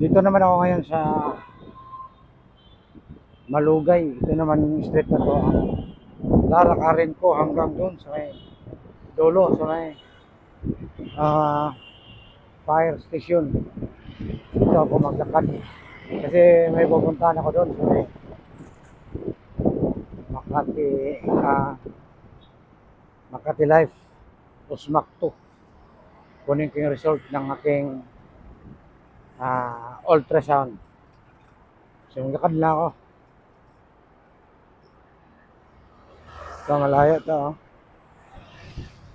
Dito naman ako ngayon sa Malugay. Ito naman yung street na to. Ang lalakarin ko hanggang doon sa may dulo, sa may ah, fire station. Dito ako maglakad. Kasi may pupuntahan ako doon sa may Makati, ah, Makati Life, Usmak 2. Kunin ko yung result ng aking ah, ultrasound. So, maglakad lang ako. Ito, malayo ito. Oh.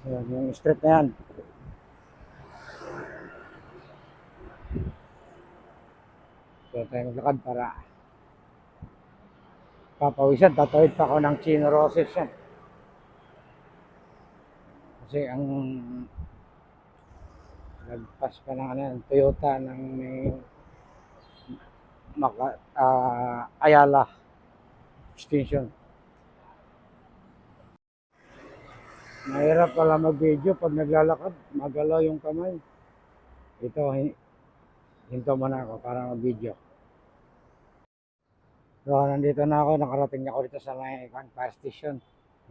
Ayan, yung street na yan. So, tayo maglakad para papawisan. Tatawid pa ako ng Chino Roses yan. Kasi ang nagpas pa ng ano, yan, Toyota ng may Maka, ah, Ayala extension. Mahirap pala mag-video pag naglalakad, magalaw yung kamay. Ito, hi- hinto muna ako para mag-video. So, nandito na ako, nakarating na ako dito sa may kan, fire station.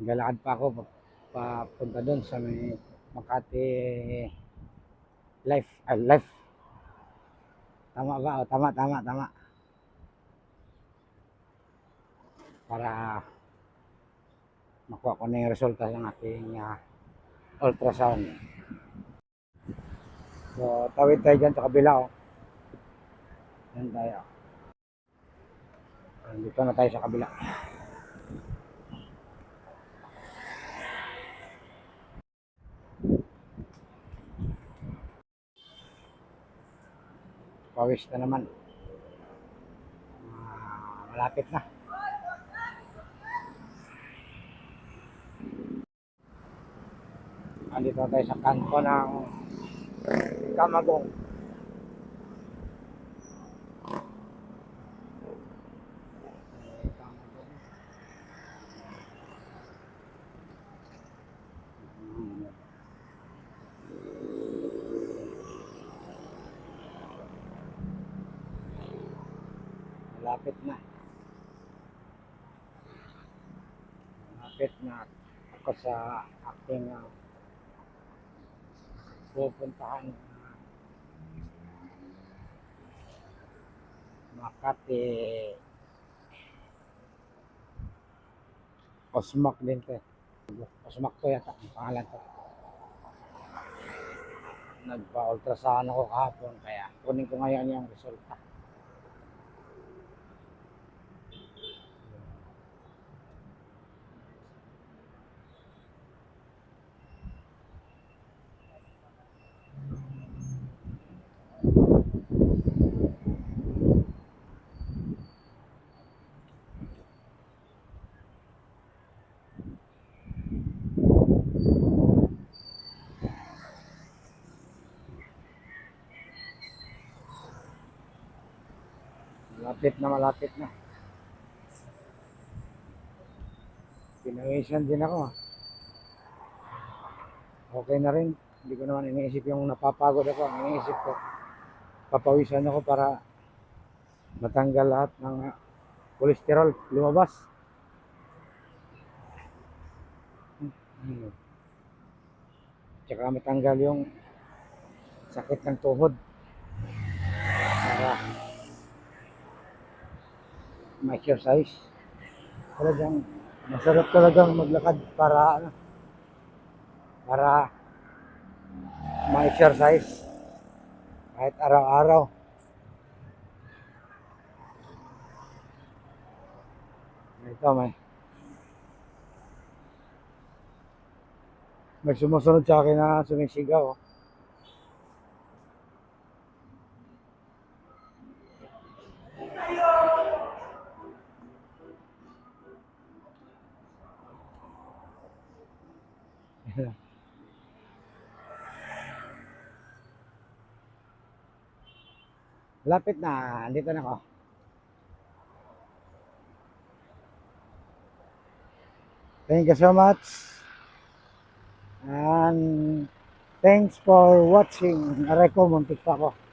Naglalakad pa ako pa- papunta doon sa may Makati Life, ah, Life. Tama ba? O, tama, tama, tama. Para makuha ko na yung resulta ng aking ah, ultrasound. So, tawid tayo dyan sa kabila, oh. Yan tayo. Dito na tayo sa kabila. Pawis na naman. Ah, malapit na. Andito tayo sa kanto ng Kamagong. Malapit na. Malapit na ako sa aking uh, pupuntahan uh, Makati Osmak din to. Osmak to yata ang pangalan to. Nagpa-ultrasound ako kahapon kaya kunin ko ngayon yung resulta. Malapit na malapit na. Pinawisan din ako. ah. Okay na rin. Hindi ko naman iniisip yung napapagod ako. Ang iniisip ko, papawisan ako para matanggal lahat ng kolesterol lumabas. Hmm. Tsaka matanggal yung sakit ng tuhod. Para ma-exercise. Talagang masarap talagang maglakad para ano, para ma-exercise kahit araw-araw. Ito may may sumusunod sa akin na sumisigaw. oh. Lapit na, andito na ako. Thank you so much. And thanks for watching. Aray ko, muntik pa ako.